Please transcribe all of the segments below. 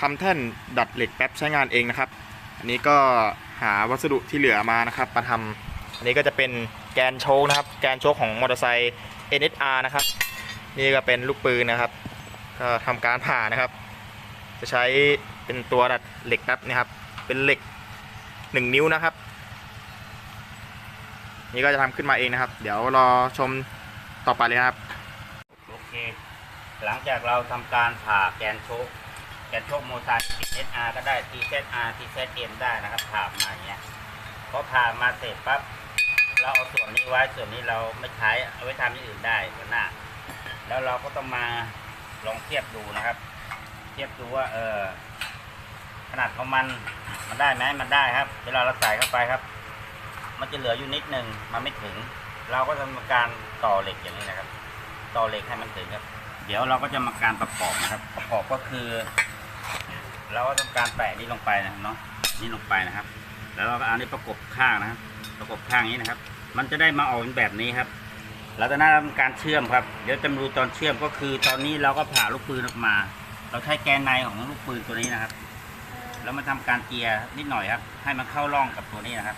ทำแท่นดัดเหล็กแป๊บใช้งานเองนะครับ อันนี้ก็หาวัสดุที่เหลือมานะครับมาทำอันนี้ก็จะเป็นแกนโชคนะครับ แกนโชคของมอเตอร์ไซค์ NSR นะครับ นี่ก็เป็นลูกปืนนะครับ ก็ทำการผ่านะครับ จะใช้เป็นตัวดัดเหล็กแป๊บนะครับ เป็นเหล็ก 1 นิ้วนะครับ นี่ก็จะทำขึ้นมาเองนะครับ เดี๋ยวรอชมต่อไปเลยครับ โอเค หลังจากเราทำการผ่าแกนโชค แกนโชคโมไซค์ TZR ก็ได้ TZR TZM ได้นะครับผ่ามาอย่างเงี้ยพอผ่ามาเสร็จปั๊บเราเอาส่วนนี้ไว้ส่วนนี้เราไม่ใช้เอาไว้ทำอย่างอื่นได้ส่วนหน้า แล้วเราก็ต้องมาลองเทียบดูนะครับ เทียบดูว่าเออขนาดของมันมันได้ไหมมันได้ครับ เวลาเราใส่เข้าไปครับ มันจะเหลืออยู่นิดหนึ่งมันไม่ถึง เราก็จะทำการต่อเหล็กอย่างนี้นะครับ ต่อเหล็กให้มันถึงครับ เดี๋ยวเราก็จะมาการประกอบนะครับ ประกอบก็คือ เราก็ทำการแปะนี่ลงไปนะเนาะนี่ลงไปนะครับ แล้วเราก็เอานี่ประกบข้างนะครับ ประกบข้างนี้นะครับ มันจะได้มาออกเป็นแบบนี้ครับเราจะน่าทำการเชื่อมครับ เดี๋ยวจะมาดูตอนเชื่อมก็คือ ตอนนี้เราก็ผ่าลูกปืนออกมา เราใช้แกนในของลูกปืนตัวนี้นะครับ แล้วมาทำการเกียร์นิดหน่อยครับ ให้มันเข้าร่องกับตัวนี้นะครับ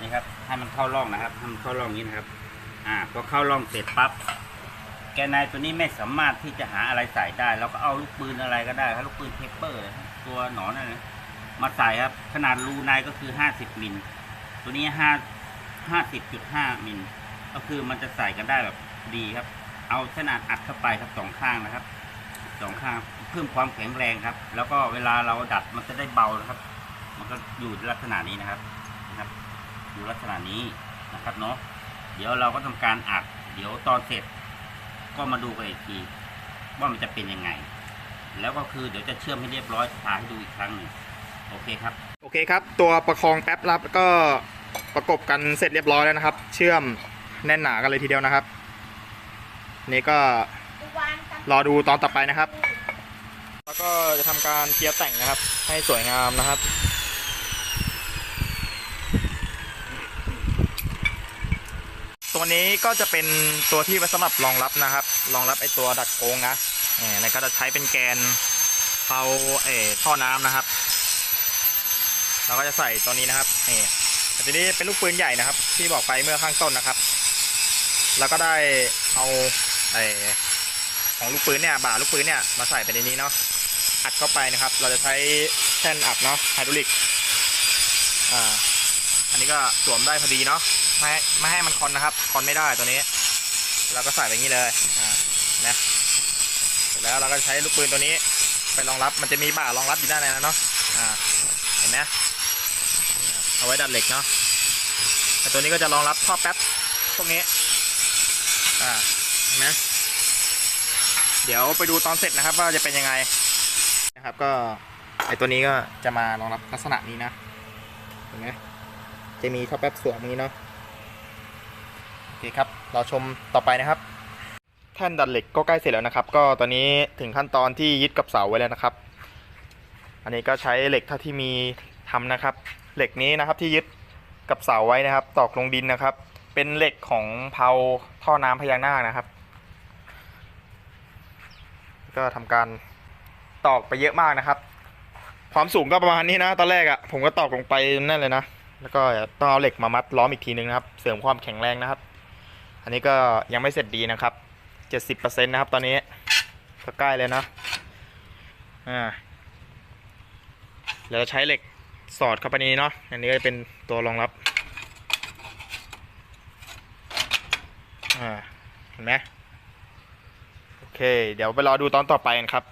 นี่ครับ ให้มันเข้าร่องนะครับให้มันเข้าร่องนี้นะครับ อ่า พอเข้าร่องเสร็จปั๊บ แกนในตัวนี้ไม่สามารถที่จะหาอะไรใส่ได้เราก็เอาลูกปืนอะไรก็ได้ครับลูกปืนเทปเปอร์ ตัวหนอนอะไรมาใส่ครับ ขนาดรูในก็คือ50มิลตัวนี้5 50.5มิลก็คือมันจะใส่กันได้แบบดีครับ เอาขนาดอัดเข้าไปครับสองข้างนะครับสองข้างเพิ่มความแข็งแรงครับ แล้วก็เวลาเราดัดมันจะได้เบานะครับ มันก็อยู่ลักษณะนี้นะครับนะครับ อยู่ลักษณะนี้นะครับเนาะเดี๋ยวเราก็ทำการอัด เดี๋ยวตอนเสร็จ ก็มาดูกันอีกที ว่ามันจะเป็นยังไง แล้วก็คือเดี๋ยวจะเชื่อมให้เรียบร้อยพาให้ดูอีกครั้งหนึ่งโอเคครับ โอเคครับ ตัวประคองแป๊บรับแล้วก็ประกบกันเสร็จเรียบร้อยแล้วนะครับ เชื่อมแน่นหนากันเลยทีเดียวนะครับ นี่ก็รอดูตอนต่อไปนะครับ แล้วก็จะทำการเทียบแต่งนะครับ ให้สวยงามนะครับ ตัวนี้ก็จะเป็นตัวที่ไว้สำหรับรองรับนะครับรองรับไอตัวดัดโกงนะเนี่ยแล้วก็จะใช้เป็นแกนเผาเออท่อน้ำนะครับ เราก็จะใส่ตัวนี้นะครับนี่แต่ทีนี้เป็นลูกปืนใหญ่นะครับ ที่บอกไปเมื่อข้างต้นนะครับ แล้วก็ได้เอาไอของลูกปืนเนี่ยบ่าลูกปืนเนี่ยมาใส่ไปในนี้เนาะอัดเข้าไปนะครับ เราจะใช้แท่นอัดเนาะไฮดรอลิกอ่า อันนี้ก็สวมได้พอดีเนาะไม่ไม่ให้มันคอนนะครับคอนไม่ได้ตัวนี้ เราก็ใส่ไปอย่างนี้เลยอ่านะเสร็จแล้วเราก็ใช้ลูกปืนตัวนี้ไปรองรับมันจะมีบ่ารองรับอยู่ด้านในนะเนาะอ่าเห็นไหมเอาไว้ดัดเหล็กเนาะแต่ตัวนี้ก็จะรองรับท่อแป๊บพวกนี้อ่าเห็นไหมเดี๋ยวไปดูตอนเสร็จนะครับว่าจะเป็นยังไงนะครับก็ไอตัวนี้ก็จะมารองรับลักษณะนี้นะเห็นไหม จะมีท่อแป๊บสวมอย่างนี้เนาะโอเคครับเราชมต่อไปนะครับ แท่นดัดเหล็กก็ใกล้เสร็จแล้วนะครับ ก็ตอนนี้ถึงขั้นตอนที่ยึดกับเสาไว้แล้วนะครับ อันนี้ก็ใช้เหล็กเท่าที่มีทำนะครับ เหล็กนี้นะครับที่ยึดกับเสาไว้นะครับ ตอกลงดินนะครับ เป็นเหล็กของเพาท่อน้ำพญานาคนะครับ ก็ทำการตอกไปเยอะมากนะครับ ความสูงก็ประมาณนี้นะ ตอนแรกอะ่ะผมก็ตอกลงไปนั่นเลยนะ แล้วก็ต้องเอาเหล็กมามัดล้อมอีกทีนึงนะครับ เสริมความแข็งแรงนะครับ อันนี้ก็ยังไม่เสร็จดีนะครับเจ็ดสิบเปอร์เซ็นต์นะครับ ตอนนี้ก็ใกล้เลยนะอ่าเราจะใช้เหล็กสอดเข้าไปนี้เนาะอันนี้ก็จะเป็นตัวรองรับอ่าเห็นไหมโอเค เดี๋ยวไปรอดูตอนต่อไปกันครับ